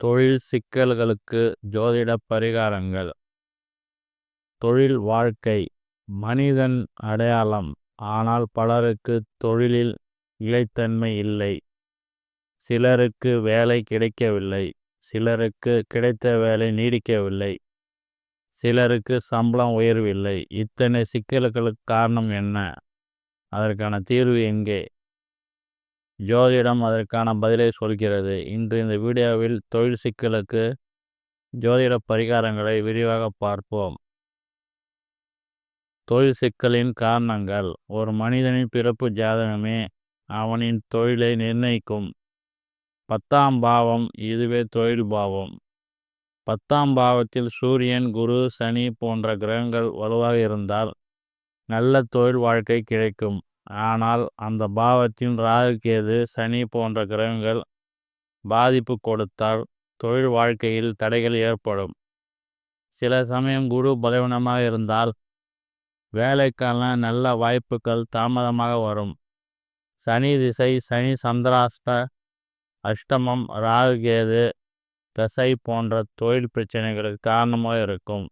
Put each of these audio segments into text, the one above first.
தொழில் சிக்கல்களுக்கு ஜோதிட பரிகாரங்கள். தொழில் வாழ்க்கை மனிதன் அடையாளம் ஆனால் பலருக்கு தொழிலில் நிலைத்தன்மை இல்லை. சிலருக்கு வேலை கிடைக்கவில்லை சிலருக்கு கிடைத்த வேலை நீடிக்கவில்லை சிலருக்கு சம்பளம் உயர்வில்லை. இத்தனை சிக்கல்களுக்கு காரணம் என்ன? அதற்கான தீர்வு எங்கே? ஜோதிடம் அதற்கான பதிலை சொல்கிறது. இன்று இந்த வீடியோவில் தொழில் சிக்கலுக்கு ஜோதிட பரிகாரங்களை விரிவாக பார்ப்போம். தொழில் சிக்கலின் காரணங்கள். ஒரு மனிதனின் பிறப்பு ஜாதகமே அவனின் தொழிலை நிர்ணயிக்கும். பத்தாம் பாவம் இதுவே தொழில் பாவம். பத்தாம் பாவத்தில் சூரியன் குரு சனி போன்ற கிரகங்கள் வலுவாக இருந்தால் நல்ல தொழில் வாழ்க்கை கிடைக்கும். ஆனால் அந்த பாவத்தின் ராகு கேது சனி போன்ற கிரகங்கள் பாதிப்பு கொடுத்தால் தொழில் வாழ்க்கையில் தடைகள் ஏற்படும். சில சமயம் குரு பலவீனமாக இருந்தால் வேலைக்கான நல்ல வாய்ப்புகள் தாமதமாக வரும். சனி திசை சனி சந்திராஷ்ட அஷ்டமம் ராகு கேது தசை போன்ற தொழில் பிரச்சனைகளுக்கு காரணமாக இருக்கும்.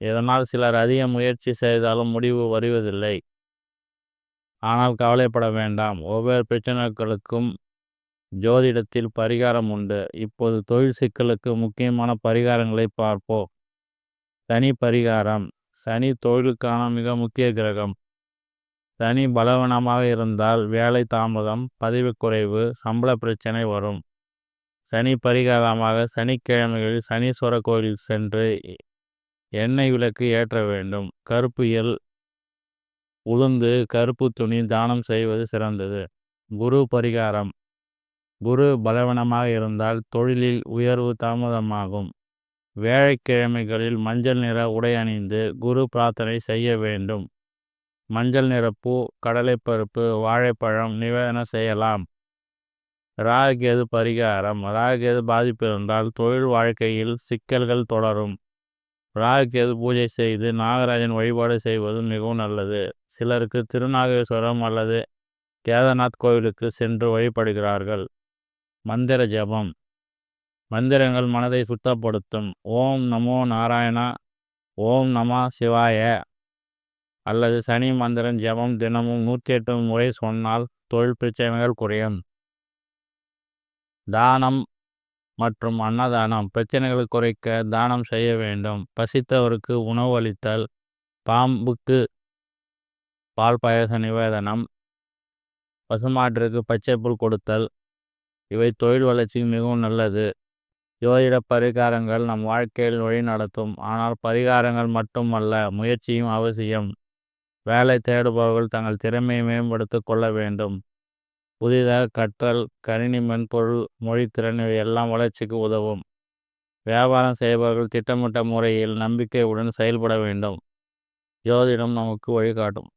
இதனால் சிலர் அதிக முயற்சி செய்தாலும் முடிவு வருவதில்லை. ஆனால் கவலைப்பட வேண்டாம். ஒவ்வொரு பிரச்சனைகளுக்கும் ஜோதிடத்தில் பரிகாரம் உண்டு. இப்போது தொழில் சிக்கலுக்கு முக்கியமான பரிகாரங்களை பார்ப்போம். சனி பரிகாரம். சனி தொழிலுக்கான மிக முக்கிய கிரகம். சனி பலவீனமாக இருந்தால் வேலை தாமதம் பதிவு குறைவு சம்பள பிரச்சனை வரும். சனி பரிகாரமாக சனிக்கிழமைகளில் சனீஸ்வர கோயில் சென்று எண்ணெய் விளக்கு ஏற்ற வேண்டும். கருப்பு எல் உளுந்து கருப்பு துணி தானம் செய்வது சிறந்தது. குரு பரிகாரம். குரு பலவீனமாக இருந்தால் தொழிலில் உயர்வு தாமதமாகும். வேலைக்கிழமைகளில் மஞ்சள் நிற உடை அணிந்து குரு பிரார்த்தனை செய்ய வேண்டும். மஞ்சள் நிற பூ கடலைப்பருப்பு வாழைப்பழம் நிவேதனம் செய்யலாம். ராகேது பரிகாரம். ராகேது பாதிப்பு இருந்தால் தொழில் வாழ்க்கையில் சிக்கல்கள் தொடரும். ராகுக்கேது பூஜை செய்து நாகராஜன் வழிபாடு செய்வது மிகவும் நல்லது. சிலருக்கு திருநாகேஸ்வரம் அல்லது கேதார்நாத் கோவிலுக்கு சென்று வழிபடுகிறார்கள். மந்திர ஜபம். மந்திரங்கள் மனதை சுத்தப்படுத்தும். ஓம் நமோ நாராயணா ஓம் நம சிவாய அல்லது சனி மந்திரன் ஜபம் தினமும் நூற்றி எட்டு முறை சொன்னால் தொழில் பிரச்சனைகள் குறையும். தானம். மற்றும் அன்னதானம் பிரச்சனைகளை குறைக்க தானம் செய்ய வேண்டும். பசித்தவருக்கு உணவு அளித்தல் பாம்புக்கு பால் பாயச நிவேதனம் பசுமாட்டிற்கு பச்சை புல் கொடுத்தல் இவை தொழில் வளர்ச்சிக்கு மிகவும் நல்லது. ஜோதிட பரிகாரங்கள் நம் வாழ்க்கையில் வழி நடத்தும். ஆனால் பரிகாரங்கள் மட்டுமல்ல முயற்சியும் அவசியம். வேலை தேடுபவர்கள் தங்கள் திறமையை மேம்படுத்திக் கொள்ள வேண்டும். புதிதாக கற்றல் கணினி மென்பொருள் மொழித்திறன் இவை எல்லாம் வளர்ச்சிக்கு உதவும். வியாபாரம் செய்பவர்கள் திட்டமிட்ட முறையில் நம்பிக்கையுடன் செயல்பட வேண்டும். ஜோதிடம் நமக்கு வழிகாட்டும்.